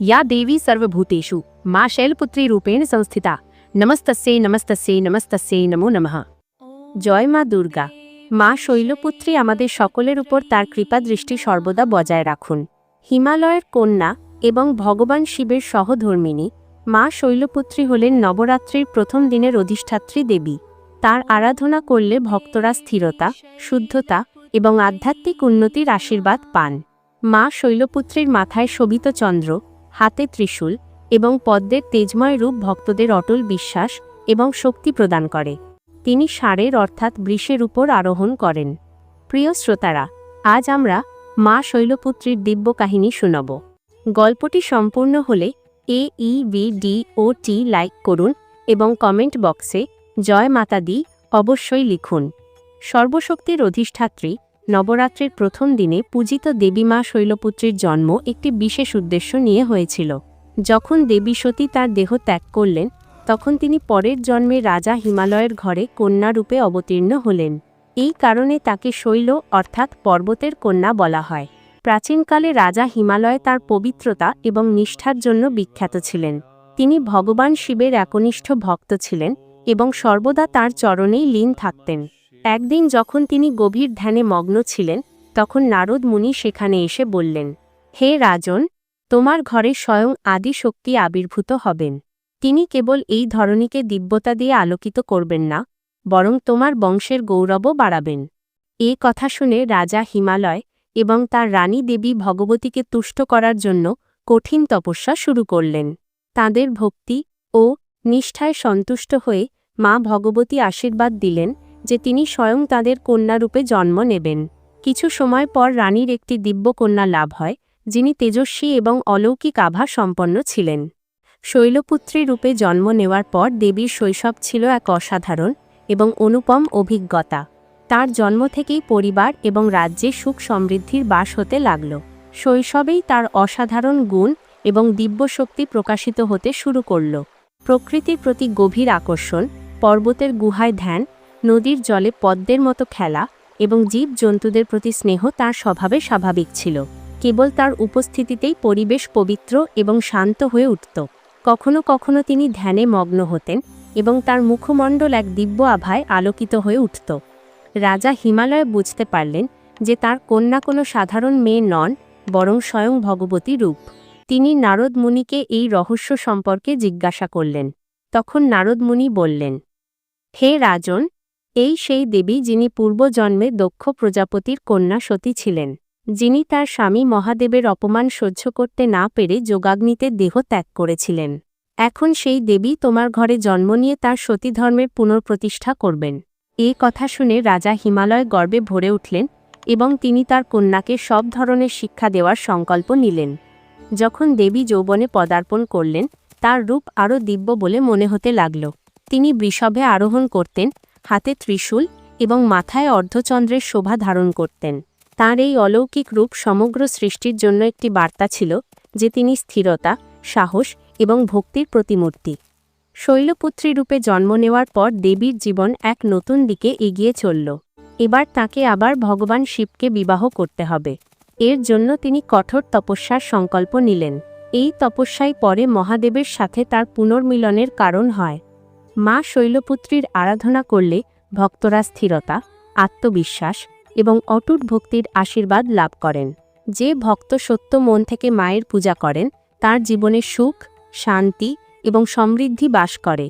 या देवी सर्वभूतेषु मा शैलपुत्री रूपेण संस्थिता নমস্তস্যে নমস্তস্যে নমস্তস্যে নমো নমঃ জয় মা দুর্গা মা শৈলপুত্রী আমাদের সকলের উপর তার কৃপা দৃষ্টি সর্বদা বজায় রাখুন হিমালয়ের কন্যা এবং ভগবান শিবের সহধর্মিনী মা শৈলপুত্রী হলেন নবরাত্রির প্রথম দিনের অধিষ্ঠাত্রী দেবী তার আরাধনা করলে ভক্তরা স্থিরতা শুদ্ধতা এবং আধ্যাত্মিক উন্নতির আশীর্বাদ পান মা শৈলপুত্রীর মাথায় শোভিত চন্দ্র হাতে ত্রিশূল এবং পদ্মের তেজময় রূপ ভক্তদের অটল বিশ্বাস এবং শক্তি প্রদান করে। তিনি ষাঁড়ের অর্থাৎ বৃষের উপর আরোহণ করেন। প্রিয় শ্রোতারা, আজ আমরা মা শৈলপুত্রীর দিব্য কাহিনী শুনব। গল্পটি সম্পূর্ণ হলে এ ই বি ডি ও টি লাইক করুন এবং কমেন্ট বক্সে জয় মাতা দি অবশ্যই লিখুন। সর্বশক্তির অধিষ্ঠাত্রী নবরাত্রির প্রথম দিনে পূজিত দেবী মা শৈলপুত্রীর জন্ম একটি বিশেষ উদ্দেশ্য নিয়ে হয়েছিল। যখন দেবী সতী তার দেহ ত্যাগ করলেন, তখন তিনি পরের জন্মে রাজা হিমালয়ের ঘরে কন্যারূপে অবতীর্ণ হলেন। এই কারণে তাকে শৈল, অর্থাৎ পর্বতের কন্যা বলা হয়। প্রাচীনকালে রাজা হিমালয় তার পবিত্রতা এবং নিষ্ঠার জন্য বিখ্যাত ছিলেন। তিনি ভগবান শিবের একনিষ্ঠ ভক্ত ছিলেন এবং সর্বদা তার চরণেই লীন থাকতেন। একদিন যখন তিনি গভীর ধ্যানে মগ্ন ছিলেন, তখন নারদ মুনি সেখানে এসে বললেন, হে রাজন, তোমার ঘরে স্বয়ং আদি শক্তি আবির্ভূত হবেন। তিনি কেবল এই ধরনীকে দিব্যতা দিয়ে আলোকিত করবেন না, বরং তোমার বংশের গৌরবও বাড়াবেন। এ কথা শুনে রাজা হিমালয় এবং তার রানী দেবী ভগবতীকে তুষ্ট করার জন্য কঠিন তপস্যা শুরু করলেন। তাদের ভক্তি ও নিষ্ঠায় সন্তুষ্ট হয়ে মা ভগবতী আশীর্বাদ দিলেন যে তিনি স্বয়ং তাদের কন্যারূপে জন্ম নেবেন। কিছু সময় পর রানীর একটি দিব্য কন্যা লাভ হয়, যিনি তেজস্বী এবং অলৌকিক আভা সম্পন্ন ছিলেন। শৈলপুত্রী রূপে জন্ম নেওয়ার পর দেবীর শৈশব ছিল এক অসাধারণ এবং অনুপম অভিজ্ঞতা। তার জন্ম থেকেই পরিবার এবং রাজ্যে সুখ সমৃদ্ধির বাস হতে লাগল। শৈশবেই তার অসাধারণ গুণ এবং দিব্যশক্তি প্রকাশিত হতে শুরু করল। প্রকৃতির প্রতি গভীর আকর্ষণ, পর্বতের গুহায় ধ্যান নদীর জলে পদ্মের মতো খেলা এবং জীবজন্তুদের প্রতি স্নেহ তার স্বভাবে স্বাভাবিক ছিল। কেবল তার উপস্থিতিতেই পরিবেশ পবিত্র এবং শান্ত হয়ে উঠত। কখনো কখনো তিনি ধ্যানে মগ্ন হতেন এবং তার মুখমণ্ডল এক দিব্য আভায় আলোকিত হয়ে উঠত। রাজা হিমালয় বুঝতে পারলেন যে তার কন্যা কোনো সাধারণ মেয়ে নন, বরং স্বয়ং ভগবতী রূপ। তিনি নারদ মুনিকে এই রহস্য সম্পর্কে জিজ্ঞাসা করলেন। তখন নারদ মুনি বললেন, হে রাজন এই সেই দেবী যিনি পূর্বজন্মে দক্ষ প্রজাপতির কন্যা সতী ছিলেন, যিনি তার স্বামী মহাদেবের অপমান সহ্য করতে না পেরে যোগাগ্নিতে দেহ ত্যাগ করেছিলেন। এখন সেই দেবী তোমার ঘরে জন্ম নিয়ে তার সতী ধর্মের পুনঃপ্রতিষ্ঠা করবেন। এ কথা শুনে রাজা হিমালয় গর্বে ভরে উঠলেন এবং তিনি তার কন্যাকে সব ধরনের শিক্ষা দেওয়ার সংকল্প নিলেন। যখন দেবী যৌবনে পদার্পণ করলেন, তার রূপ আরও দিব্য বলে মনে হতে লাগল। তিনি বৃষভে আরোহণ করতেন হাতে ত্রিশূল এবং মাথায় অর্ধচন্দ্রের শোভা ধারণ করতেন। তার এই অলৌকিক রূপ সমগ্র সৃষ্টির জন্য একটি বার্তা ছিল যে তিনি স্থিরতা, সাহস এবং ভক্তির প্রতিমূর্তি। শৈলপুত্রী রূপে জন্ম নেওয়ার পর দেবীর জীবন এক নতুন দিকে এগিয়ে চলল। এবার তাকে আবার ভগবান শিবকে বিবাহ করতে হবে। এর জন্য তিনি কঠোর তপস্যার সংকল্প নিলেন। এই তপস্যায় পরে মহাদেবের সাথে তার পুনর্মিলনের কারণ হয়। মা শৈলপুত্রীর আরাধনা করলে ভক্তরা স্থিরতা, আত্মবিশ্বাস এবং অটুট ভক্তির আশীর্বাদ লাভ করেন। যে ভক্ত সত্য মন থেকে মায়ের পূজা করেন, তার জীবনে সুখ, শান্তি এবং সমৃদ্ধি বাস করে।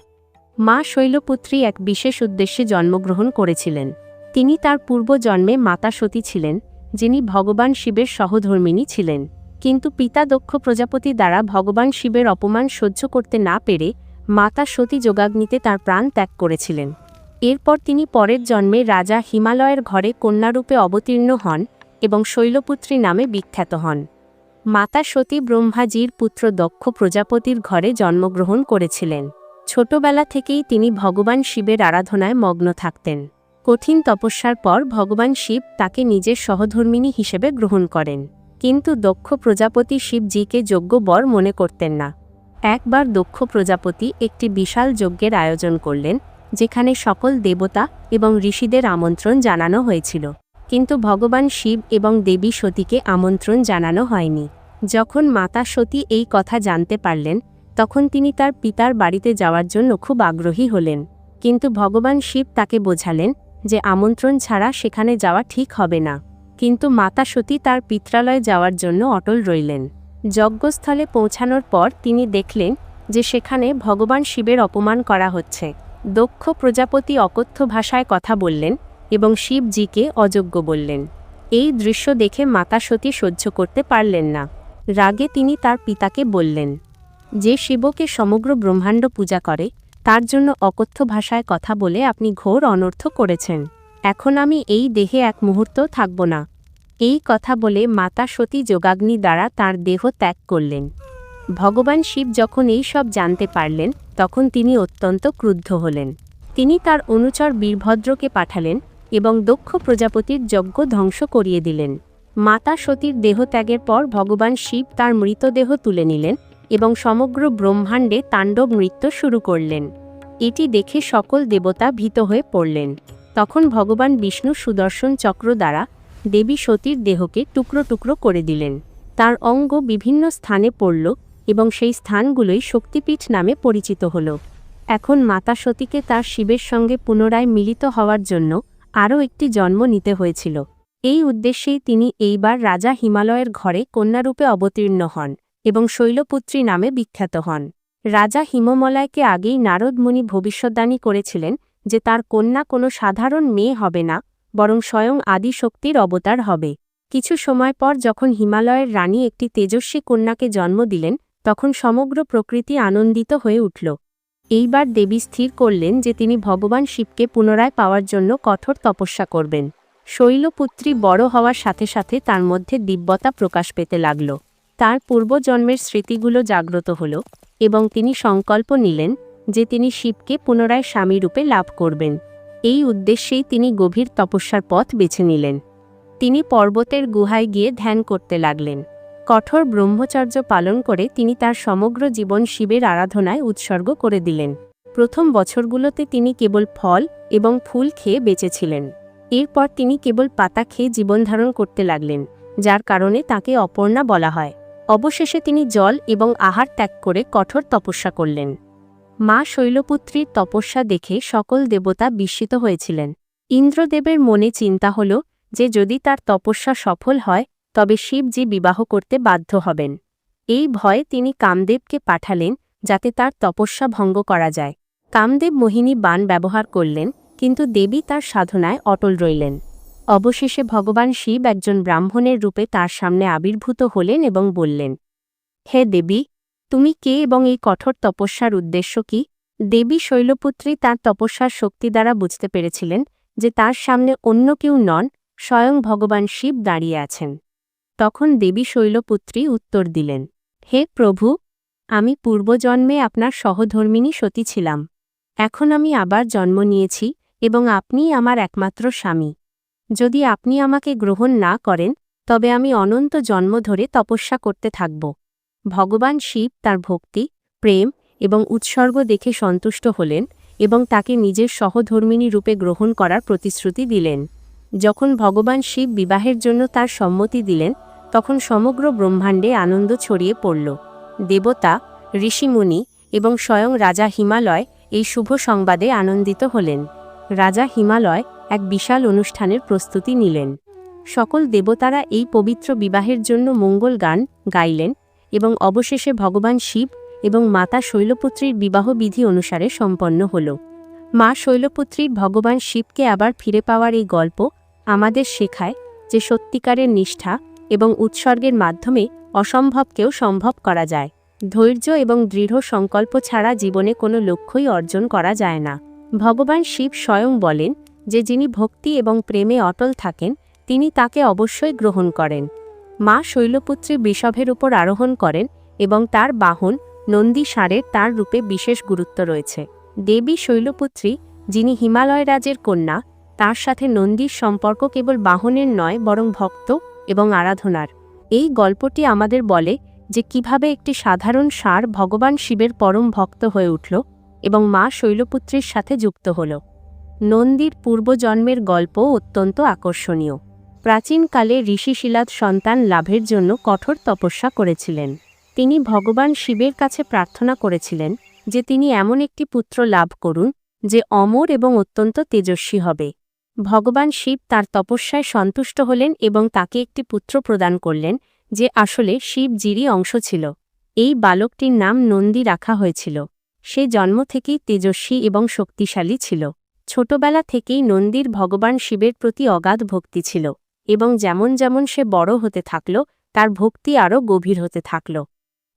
মা শৈলপুত্রী এক বিশেষ উদ্দেশ্যে জন্মগ্রহণ করেছিলেন। তিনি তার পূর্বজন্মে মাতা সতী ছিলেন, যিনি ভগবান শিবের সহধর্মিনী ছিলেন। কিন্তু পিতা দক্ষ প্রজাপতি দ্বারা ভগবান শিবের অপমান সহ্য করতে না পেরে মাতা সতী যোগাগ্নিতে তার প্রাণ ত্যাগ করেছিলেন। এরপর তিনি পরের জন্মে রাজা হিমালয়ের ঘরে কন্যারূপে অবতীর্ণ হন এবং শৈলপুত্রী নামে বিখ্যাত হন। মাতা সতী ব্রহ্মাজির পুত্র দক্ষ প্রজাপতির ঘরে জন্মগ্রহণ করেছিলেন। ছোটবেলা থেকেই তিনি ভগবান শিবের আরাধনায় মগ্ন থাকতেন। কঠিন তপস্যার পর ভগবান শিব তাকে নিজের সহধর্মিনী হিসেবে গ্রহণ করেন। কিন্তু দক্ষ প্রজাপতি শিবজিকে যোগ্য বর মনে করতেন না। একবার দক্ষ প্রজাপতি একটি বিশাল যজ্ঞের আয়োজন করলেন, যেখানে সকল দেবতা এবং ঋষিদের আমন্ত্রণ জানানো হয়েছিল। কিন্তু ভগবান শিব এবং দেবী সতীকে আমন্ত্রণ জানানো হয়নি। যখন মাতা সতী এই কথা জানতে পারলেন, তখন তিনি তার পিতার বাড়িতে যাওয়ার জন্য খুব আগ্রহী হলেন। কিন্তু ভগবান শিব তাকে বোঝালেন যে আমন্ত্রণ ছাড়া সেখানে যাওয়া ঠিক হবে না। কিন্তু মাতা সতী তার পিত্রালয়ে যাওয়ার জন্য অটল রইলেন। যজ্ঞস্থলে পৌঁছানোর পর তিনি দেখলেন যে সেখানে ভগবান শিবের অপমান করা হচ্ছে। দক্ষ প্রজাপতি অকথ্য ভাষায় কথা বললেন এবং শিবজিকে অযোগ্য বললেন। এই দৃশ্য দেখে মাতা সতী সহ্য করতে পারলেন না। রাগে তিনি তার পিতাকে বললেন, যে শিবকে সমগ্র ব্রহ্মাণ্ড পূজা করে, তার জন্য অকথ্য ভাষায় কথা বলে আপনি ঘোর অনর্থ করেছেন। এখন আমি এই দেহে এক মুহূর্ত থাকব না। এই কথা বলে মাতা সতী যোগাগ্নি দ্বারা তার দেহ ত্যাগ করলেন। ভগবান শিব যখন এই সব জানতে পারলেন, তখন তিনি অত্যন্ত ক্রুদ্ধ হলেন। তিনি তার অনুচর বীরভদ্রকে পাঠালেন এবং দক্ষ প্রজাপতির যজ্ঞ ধ্বংস করিয়ে দিলেন। মাতা সতীর দেহত্যাগের পর ভগবান শিব তার মৃতদেহ তুলে নিলেন এবং সমগ্র ব্রহ্মাণ্ডে তাণ্ডব নৃত্য শুরু করলেন। এটি দেখে সকল দেবতা ভীত হয়ে পড়লেন। তখন ভগবান বিষ্ণু সুদর্শন চক্র দ্বারা দেবী সতীর দেহকে টুকরো টুকরো করে দিলেন। তার অঙ্গ বিভিন্ন স্থানে পড়ল এবং সেই স্থানগুলোই শক্তিপীঠ নামে পরিচিত হল। এখন মাতা সতীকে তার শিবের সঙ্গে পুনরায় মিলিত হওয়ার জন্য আরও একটি জন্ম নিতে হয়েছিল। এই উদ্দেশ্যেই তিনি এইবার রাজা হিমালয়ের ঘরে কন্যারূপে অবতীর্ণ হন এবং শৈলপুত্রী নামে বিখ্যাত হন। রাজা হিমমলয়কে আগেই নারদ মুনি ভবিষ্যদ্বাণী করেছিলেন যে তার কন্যা কোনো সাধারণ মেয়ে হবে না বরং স্বয়ং আদি শক্তির অবতার হবে। কিছু সময় পর যখন হিমালয়ের রানী একটি তেজস্বী কন্যাকে জন্ম দিলেন, তখন সমগ্র প্রকৃতি আনন্দিত হয়ে উঠল। এইবার দেবী স্থির করলেন যে তিনি ভগবান শিবকে পুনরায় পাওয়ার জন্য কঠোর তপস্যা করবেন। শৈলপুত্রী বড় হওয়ার সাথে সাথে তার মধ্যে দিব্যতা প্রকাশ পেতে লাগল। তার পূর্বজন্মের স্মৃতিগুলো জাগ্রত হল এবং তিনি সংকল্প নিলেন যে তিনি শিবকে পুনরায় স্বামীরূপে লাভ করবেন। এই উদ্দেশ্যেই তিনি গভীর তপস্যার পথ বেছে নিলেন। তিনি পর্বতের গুহায় গিয়ে ধ্যান করতে লাগলেন। কঠোর ব্রহ্মচর্য পালন করে তিনি তার সমগ্র জীবন শিবের আরাধনায় উৎসর্গ করে দিলেন। প্রথম বছরগুলোতে তিনি কেবল ফল এবং ফুল খেয়ে বেঁচেছিলেন। এরপর তিনি কেবল পাতা খেয়ে জীবনধারণ করতে লাগলেন, যার কারণে তাকে অপর্ণা বলা হয়। অবশেষে তিনি জল এবং আহার ত্যাগ করে কঠোর তপস্যা করলেন। মা শৈলপুত্রীর তপস্যা দেখে সকল দেবতা বিস্মিত হয়েছিলেন। ইন্দ্রদেবের মনে চিন্তা হল যে যদি তার তপস্যা সফল হয়, তবে শিবজি বিবাহ করতে বাধ্য হবেন। এই ভয়ে তিনি কামদেবকে পাঠালেন যাতে তার তপস্যা ভঙ্গ করা যায়। কামদেব মোহিনী বাণ ব্যবহার করলেন, কিন্তু দেবী তার সাধনায় অটল রইলেন। অবশেষে ভগবান শিব একজন ব্রাহ্মণের রূপে তার সামনে আবির্ভূত হলেন এবং বললেন, হে দেবী তুমি কে এবং এই কঠোর তপস্যার উদ্দেশ্য কি? দেবী শৈলপুত্রী তার তপস্যার শক্তি দ্বারা বুঝতে পেরেছিলেন যে তার সামনে অন্য কেউ নন, স্বয়ং ভগবান শিব দাঁড়িয়ে আছেন। তখন দেবী শৈলপুত্রী উত্তর দিলেন, হে প্রভু, আমি পূর্বজন্মে আপনার সহধর্মিনী সতী ছিলাম। এখন আমি আবার জন্ম নিয়েছি এবং আপনিই আমার একমাত্র স্বামী। যদি আপনি আমাকে গ্রহণ না করেন, তবে আমি অনন্ত জন্ম ধরে তপস্যা করতে থাকব। ভগবান শিব তার ভক্তি, প্রেম এবং উৎসর্গ দেখে সন্তুষ্ট হলেন এবং তাকে নিজের সহধর্মিনী রূপে গ্রহণ করার প্রতিশ্রুতি দিলেন। যখন ভগবান শিব বিবাহের জন্য তার সম্মতি দিলেন, তখন সমগ্র ব্রহ্মাণ্ডে আনন্দ ছড়িয়ে পড়ল। দেবতা, ঋষিমুনি এবং স্বয়ং রাজা হিমালয় এই শুভ সংবাদে আনন্দিত হলেন। রাজা হিমালয় এক বিশাল অনুষ্ঠানের প্রস্তুতি নিলেন। সকল দেবতারা এই পবিত্র বিবাহের জন্য মঙ্গল গান গাইলেন এবং অবশেষে ভগবান শিব এবং মাতা শৈলপুত্রীর বিবাহ বিধি অনুসারে সম্পন্ন হল। মা শৈলপুত্রীর ভগবান শিবকে আবার ফিরে পাওয়ার এই গল্প আমাদের শেখায় যে সত্যিকারের নিষ্ঠা এবং উৎসর্গের মাধ্যমে অসম্ভবকেও সম্ভব করা যায়। ধৈর্য এবং দৃঢ় সংকল্প ছাড়া জীবনে কোনো লক্ষ্যই অর্জন করা যায় না। ভগবান শিব স্বয়ং বলেন যে যিনি ভক্তি এবং প্রেমে অটল থাকেন, তিনি তাকে অবশ্যই গ্রহণ করেন। মা শৈলপুত্রী বিষভের উপর আরোহণ করেন এবং তার বাহন নন্দী সারের তার রূপে বিশেষ গুরুত্ব রয়েছে। দেবী শৈলপুত্রী, যিনি হিমালয় রাজের কন্যা, তার সাথে নন্দীর সম্পর্ক কেবল বাহনের নয়, বরং ভক্ত এবং আরাধনার। এই গল্পটি আমাদের বলে যে কীভাবে একটি সাধারণ সার ভগবান শিবের পরম ভক্ত হয়ে উঠল এবং মা শৈলপুত্রীর সাথে যুক্ত হল। নন্দীর পূর্বজন্মের গল্প অত্যন্ত আকর্ষণীয়। প্রাচীনকালে ঋষি শিলাদ সন্তান লাভের জন্য কঠোর তপস্যা করেছিলেন। তিনি ভগবান শিবের কাছে প্রার্থনা করেছিলেন যে তিনি এমন একটি পুত্র লাভ করুন, যে অমর এবং অত্যন্ত তেজস্বী হবে। ভগবান শিব তার তপস্যায় সন্তুষ্ট হলেন এবং তাকে একটি পুত্র প্রদান করলেন, যে আসলে শিবজিরই অংশ ছিল। এই বালকটির নাম নন্দী রাখা হয়েছিল। সে জন্ম থেকেই তেজস্বী এবং শক্তিশালী ছিল। ছোটবেলা থেকেই নন্দীর ভগবান শিবের প্রতি অগাধ ভক্তি ছিল। এবং যেমন যেমন সে বড় হতে থাকল, তার ভক্তি আরও গভীর হতে থাকল।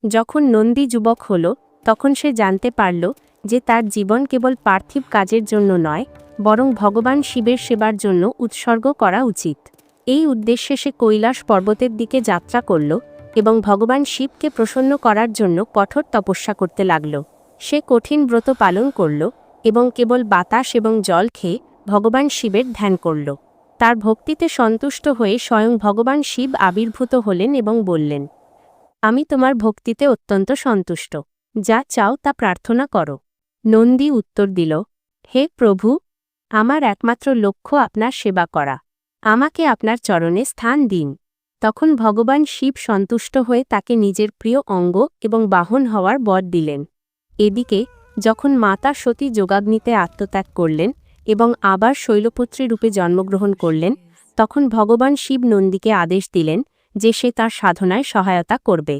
যখন নন্দী যুবক হল, তখন সে জানতে পারল যে তার জীবন কেবল পার্থিব কাজের জন্য নয়, বরং ভগবান শিবের সেবার জন্য উৎসর্গ করা উচিত। এই উদ্দেশ্যে সে কৈলাস পর্বতের দিকে যাত্রা করল এবং ভগবান শিবকে প্রসন্ন করার জন্য কঠোর তপস্যা করতে লাগল। সে কঠিন ব্রত পালন করল এবং কেবল বাতাস এবং জল খেয়ে ভগবান শিবের ধ্যান করল। তার ভক্তিতে সন্তুষ্ট হয়ে স্বয়ং ভগবান শিব আবির্ভূত হলেন এবং বললেন, আমি তোমার ভক্তিতে অত্যন্ত সন্তুষ্ট। যা চাও তা প্রার্থনা করো নন্দী উত্তর দিল, হে প্রভু, আমার একমাত্র লক্ষ্য আপনার সেবা করা। আমাকে আপনার চরণে স্থান দিন তখন ভগবান শিব সন্তুষ্ট হয়ে তাকে নিজের প্রিয় অঙ্গ এবং বাহন হওয়ার বর দিলেন। এদিকে যখন মাতা সতী যোগাগ্নিতে আত্মত্যাগ করলেন এবং আবার শৈলপুত্রী রূপে জন্মগ্রহণ করলেন, তখন ভগবান শিব নন্দীকে আদেশ দিলেন যে সে তার সাধনায় সহায়তা করবে।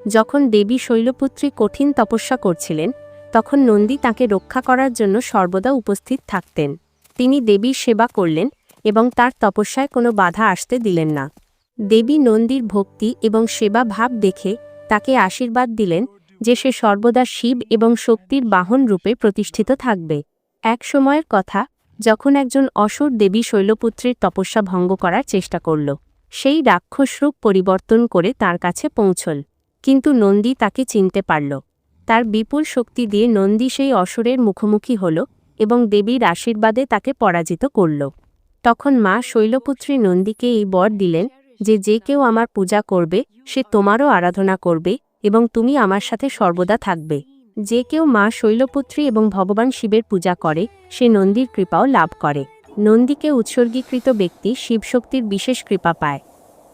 যখন দেবী শৈলপুত্রী কঠিন তপস্যা করছিলেন, তখন নন্দী তাকে রক্ষা করার জন্য সর্বদা উপস্থিত থাকতেন। তিনি দেবীর সেবা করলেন এবং তার তপস্যায় কোনো বাধা আসতে দিলেন না। দেবী নন্দীর ভক্তি এবং সেবা ভাব দেখে তাকে আশীর্বাদ দিলেন যে সে সর্বদা শিব এবং শক্তির বাহন রূপে প্রতিষ্ঠিত থাকবে। এক সময়ের কথা, যখন একজন অসুর দেবী শৈলপুত্রীর তপস্যা ভঙ্গ করার চেষ্টা করল, সেই রাক্ষসরূপ পরিবর্তন করে তার কাছে পৌঁছল, কিন্তু নন্দী তাকে চিনতে পারল। তার বিপুল শক্তি দিয়ে নন্দী সেই অসুরের মুখোমুখি হল এবং দেবীর আশীর্বাদে তাকে পরাজিত করল। তখন মা শৈলপুত্রী নন্দীকে এই বর দিলেন যে যে কেউ আমার পূজা করবে, সে তোমারও আরাধনা করবে এবং তুমি আমার সাথে সর্বদা থাকবে। যে কেউ মা শৈলপুত্রী এবং ভগবান শিবের পূজা করে, সে নন্দীর কৃপাও লাভ করে। নন্দীকে উৎসর্গীকৃত ব্যক্তি শিবশক্তির বিশেষ কৃপা পায়।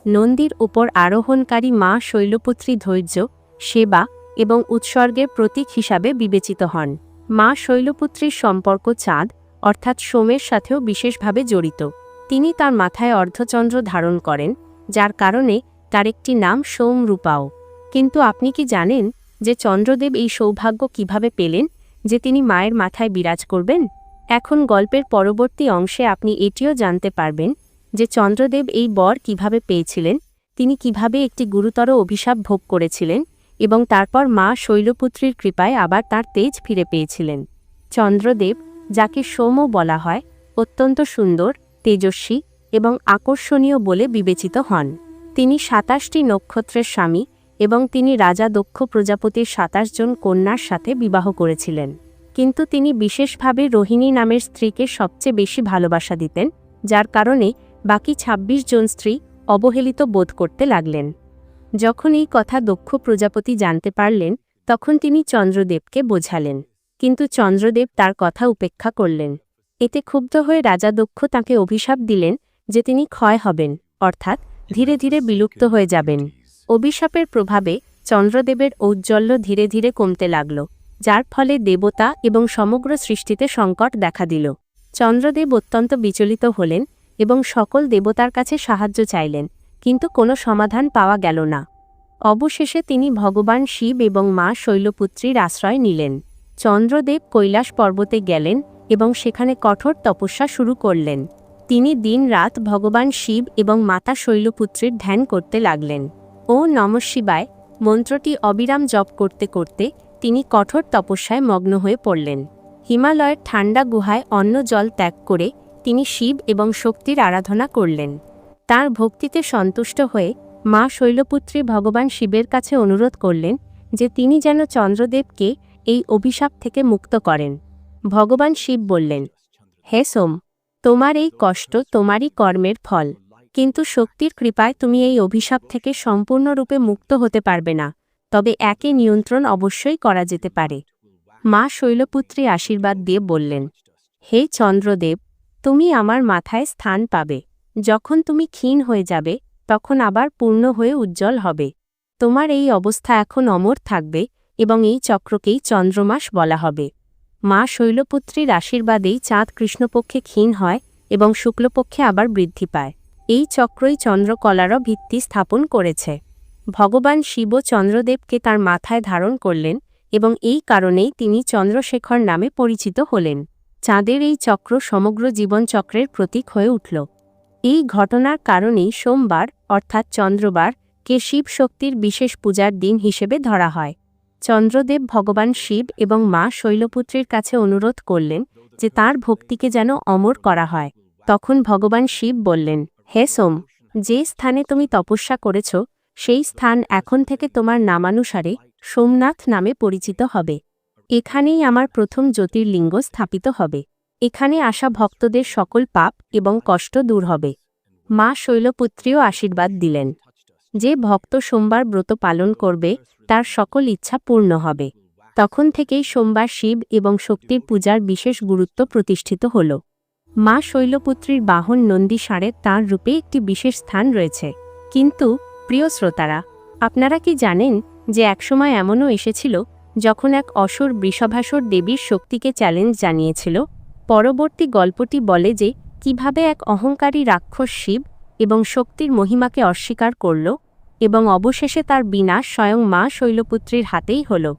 নন্দীর উপর আরোহণকারী মা শৈলপুত্রী ধৈর্য, সেবা এবং উৎসর্গের প্রতীক হিসাবে বিবেচিত হন। মা শৈলপুত্রীর সম্পর্ক চাঁদ, অর্থাৎ সোমের সাথেও বিশেষভাবে জড়িত। তিনি তার মাথায় অর্ধচন্দ্র ধারণ করেন, যার কারণে তার একটি নাম সোম রূপাও। কিন্তু আপনি কি জানেন যে চন্দ্রদেব এই সৌভাগ্য কীভাবে পেলেন, যে তিনি মায়ের মাথায় বিরাজ করবেন, এখন গল্পের পরবর্তী অংশে আপনি এটিও জানতে পারবেন যে চন্দ্রদেব এই বর কীভাবে পেয়েছিলেন, তিনি কীভাবে একটি গুরুতর অভিশাপ ভোগ করেছিলেন এবং তারপর মা শৈলপুত্রীর কৃপায় আবার তার তেজ ফিরে পেয়েছিলেন। চন্দ্রদেব, যাকে সোমও বলা হয়, অত্যন্ত সুন্দর, তেজস্বী এবং আকর্ষণীয় বলে বিবেচিত হন। তিনি সাতাশটি নক্ষত্রের স্বামী এবং তিনি রাজা দক্ষ প্রজাপতির সাতাশ জন কন্যার সাথে বিবাহ করেছিলেন। কিন্তু তিনি বিশেষভাবে রোহিণী নামের স্ত্রীকে সবচেয়ে বেশি ভালোবাসা দিতেন, যার কারণে বাকি ২৬ জন স্ত্রী অবহেলিত বোধ করতে লাগলেন। যখন এই কথা দক্ষ প্রজাপতি জানতে পারলেন, তখন তিনি চন্দ্রদেবকে বোঝালেন। কিন্তু চন্দ্রদেব তার কথা উপেক্ষা করলেন। এতে ক্ষুব্ধ হয়ে রাজা দক্ষ তাকে অভিশাপ দিলেন যে তিনি ক্ষয় হবেন, অর্থাৎ ধীরে ধীরে বিলুপ্ত হয়ে যাবেন। অভিশাপের প্রভাবে চন্দ্রদেবের ঔজ্জ্বল্য ধীরে ধীরে কমতে লাগল, যার ফলে দেবতা এবং সমগ্র সৃষ্টিতে সংকট দেখা দিল। চন্দ্রদেব অত্যন্ত বিচলিত হলেন এবং সকল দেবতার কাছে সাহায্য চাইলেন, কিন্তু কোনো সমাধান পাওয়া গেল না। অবশেষে তিনি ভগবান শিব এবং মা শৈলপুত্রীর আশ্রয় নিলেন। চন্দ্রদেব কৈলাস পর্বতে গেলেন এবং সেখানে কঠোর তপস্যা শুরু করলেন। তিনি দিন রাত ভগবান শিব এবং মাতা শৈলপুত্রীর ধ্যান করতে লাগলেন। ও নম শিবায় মন্ত্রটি অবিরাম জপ করতে করতে তিনি কঠোর তপস্যায় মগ্ন হয়ে পড়লেন। হিমালয়ের ঠান্ডা গুহায় অন্ন জল ত্যাগ করে তিনি শিব এবং শক্তির আরাধনা করলেন। তার ভক্তিতে সন্তুষ্ট হয়ে মা শৈলপুত্রী ভগবান শিবের কাছে অনুরোধ করলেন যে তিনি যেন চন্দ্রদেবকে এই অভিশাপ থেকে মুক্ত করেন। ভগবান শিব বললেন, হে সোম, তোমার এই কষ্ট তোমারই কর্মের ফল। কিন্তু শক্তির কৃপায় তুমি এই অভিশাপ থেকে সম্পূর্ণরূপে মুক্ত হতে পারবে না, তবে একে নিয়ন্ত্রণ অবশ্যই করা যেতে পারে। মা শৈলপুত্রী আশীর্বাদ দিয়ে বললেন, হে চন্দ্রদেব, তুমি আমার মাথায় স্থান পাবে। যখন তুমি ক্ষীণ হয়ে যাবে, তখন আবার পূর্ণ হয়ে উজ্জ্বল হবে। তোমার এই অবস্থা এখন অমর থাকবে এবং এই চক্রকেই চন্দ্রমাস বলা হবে মা শৈলপুত্রীর আশীর্বাদেই চাঁদ কৃষ্ণপক্ষে ক্ষীণ হয় এবং শুক্লপক্ষে আবার বৃদ্ধি পায়। এই চক্রই চন্দ্রকলারও ভিত্তি স্থাপন করেছে। ভগবান শিব চন্দ্রদেবকে তার মাথায় ধারণ করলেন এবং এই কারণেই তিনি চন্দ্রশেখর নামে পরিচিত হলেন। চাঁদের এই চক্র সমগ্র জীবনচক্রের প্রতীক হয়ে উঠল। এই ঘটনার কারণেই সোমবার, অর্থাৎ চন্দ্রবার কে শিব শক্তির বিশেষ পূজার দিন হিসেবে ধরা হয়। চন্দ্রদেব ভগবান শিব এবং মা শৈলপুত্রের কাছে অনুরোধ করলেন যে তার ভক্তিকে যেন অমর করা হয়। তখন ভগবান শিব বললেন হে সোম, যে স্থানে তুমি তপস্যা করেছ, সেই স্থান এখন থেকে তোমার নামানুসারে সোমনাথ নামে পরিচিত হবে। এখানেই আমার প্রথম জ্যোতির্লিঙ্গ স্থাপিত হবে। এখানে আসা ভক্তদের সকল পাপ এবং কষ্ট দূর হবে। মা শৈলপুত্রীও আশীর্বাদ দিলেন। যে ভক্ত সোমবার ব্রত পালন করবে, তার সকল ইচ্ছা পূর্ণ হবে। তখন থেকেই সোমবার শিব এবং শক্তির পূজার বিশেষ গুরুত্ব প্রতিষ্ঠিত হল। মা শৈলপুত্রীর বাহন নন্দী সাঁড়ে তাঁর রূপে একটি বিশেষ স্থান রয়েছে। কিন্তু, প্রিয় শ্রোতারা, আপনারা কি জানেন যে একসময় এমনও এসেছিল, যখন এক অসুর বৃষভাসুর দেবীর শক্তিকে চ্যালেঞ্জ জানিয়েছিল? পরবর্তী গল্পটি বলে যে, কীভাবে এক অহংকারী রাক্ষস শিব এবং শক্তির মহিমাকে অস্বীকার করল এবং অবশেষে তার বিনাশ স্বয়ং মা শৈলপুত্রীর হাতেই হল।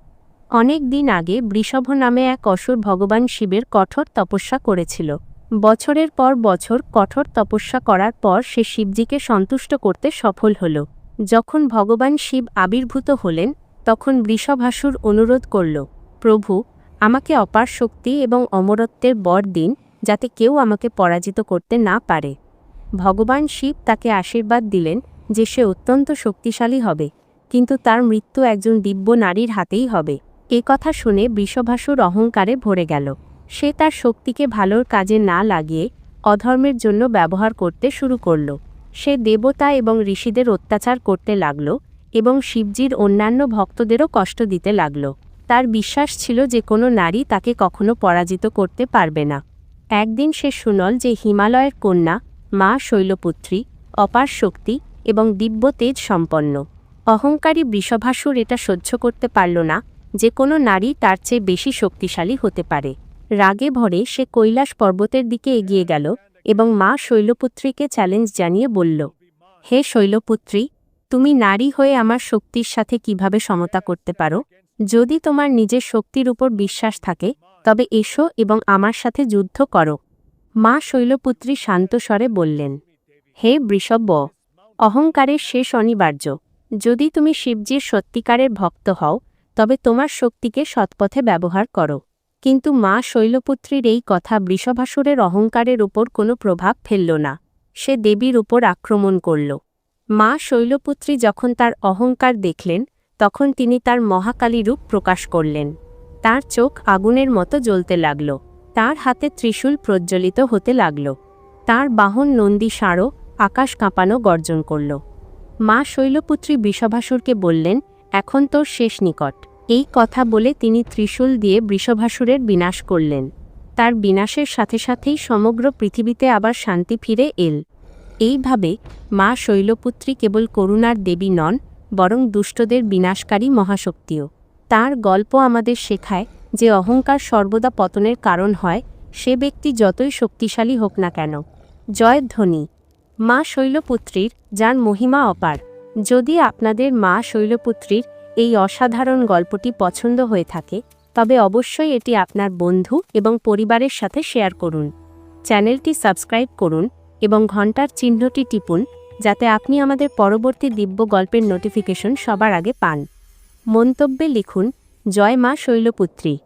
অনেক দিন আগে বৃষভ নামে এক অসুর ভগবান শিবের কঠোর তপস্যা করেছিল। বছরের পর বছর কঠোর তপস্যা করার পর সে শিবজিকে সন্তুষ্ট করতে সফল হল। যখন ভগবান শিব আবির্ভূত হলেন, তখন বৃষভাসুর অনুরোধ করল, প্রভু, আমাকে অপার শক্তি এবং অমরত্বের বর দিন, যাতে কেউ আমাকে পরাজিত করতে না পারে। ভগবান শিব তাকে আশীর্বাদ দিলেন যে সে অত্যন্ত শক্তিশালী হবে, কিন্তু তার মৃত্যু একজন দিব্য নারীর হাতেই হবে। এ কথা শুনে বৃষভাসুর অহংকারে ভরে গেল। সে তার শক্তিকে ভালোর কাজে না লাগিয়ে অধর্মের জন্য ব্যবহার করতে শুরু করল। সে দেবতা এবং ঋষিদের অত্যাচার করতে লাগল এবং শিবজির অন্যান্য ভক্তদেরও কষ্ট দিতে লাগল। তার বিশ্বাস ছিল যে কোনো নারী তাকে কখনো পরাজিত করতে পারবে না। একদিন সে শুনল যে হিমালয়ের কন্যা, মা শৈলপুত্রী, অপার শক্তি এবং দিব্য তেজ সম্পন্ন। অহংকারী বৃষভাসুর এটা সহ্য করতে পারল না যে কোনো নারী তার চেয়ে বেশি শক্তিশালী হতে পারে। রাগে ভরে সে কৈলাস পর্বতের দিকে এগিয়ে গেল এবং মা শৈলপুত্রীকে চ্যালেঞ্জ জানিয়ে বলল, হে শৈলপুত্রী, তুমি নারী হয়ে আমার শক্তির সাথে কীভাবে সমতা করতে পারো? যদি তোমার নিজের শক্তির উপর বিশ্বাস থাকে, তবে এসো এবং আমার সাথে যুদ্ধ করো। মা শৈলপুত্রী শান্ত স্বরে বললেন, হে বৃষভ অহংকারের শেষ অনিবার্য। যদি তুমি শিবজির সত্যিকারের ভক্ত হও, তবে তোমার শক্তিকে সৎপথে ব্যবহার করো। কিন্তু মা শৈলপুত্রীর এই কথা বৃষভাসুরের অহংকারের উপর কোনো প্রভাব ফেলল না। সে দেবীর উপর আক্রমণ করল। মা শৈলপুত্রী যখন তার অহংকার দেখলেন, তখন তিনি তার মহাকালী রূপ প্রকাশ করলেন। তার চোখ আগুনের মতো জ্বলতে লাগল। তার হাতে ত্রিশূল প্রজ্জ্বলিত হতে লাগল। তার বাহন নন্দী সাঁড়ো আকাশ কাঁপানো গর্জন করল। মা শৈলপুত্রী বিষভাসুরকে বললেন, এখন তোর শেষ নিকট। এই কথা বলে তিনি ত্রিশূল দিয়ে বৃষভাসুরের বিনাশ করলেন। তার বিনাশের সাথে সাথেই সমগ্র পৃথিবীতে আবার শান্তি ফিরে এল। এইভাবে মা শৈলপুত্রী কেবল করুণার দেবী নন, বরং দুষ্টদের বিনাশকারী মহাশক্তিও। তার গল্প আমাদের শেখায় যে অহংকার সর্বদা পতনের কারণ হয়, সে ব্যক্তি যতই শক্তিশালী হোক না কেন। জয়ধ্বনি মা শৈলপুত্রীর যার মহিমা অপার। যদি আপনাদের মা শৈলপুত্রীর এই অসাধারণ গল্পটি পছন্দ হয়ে থাকে, তবে অবশ্যই এটি আপনার বন্ধু এবং পরিবারের সাথে শেয়ার করুন। চ্যানেলটি সাবস্ক্রাইব করুন এবং ঘণ্টার চিহ্নটি টিপুন, যাতে আপনি আমাদের পরবর্তী দিব্য গল্পের নোটিফিকেশন সবার আগে পান। মন্তব্যে লিখুন, জয় মা শৈলপুত্রী।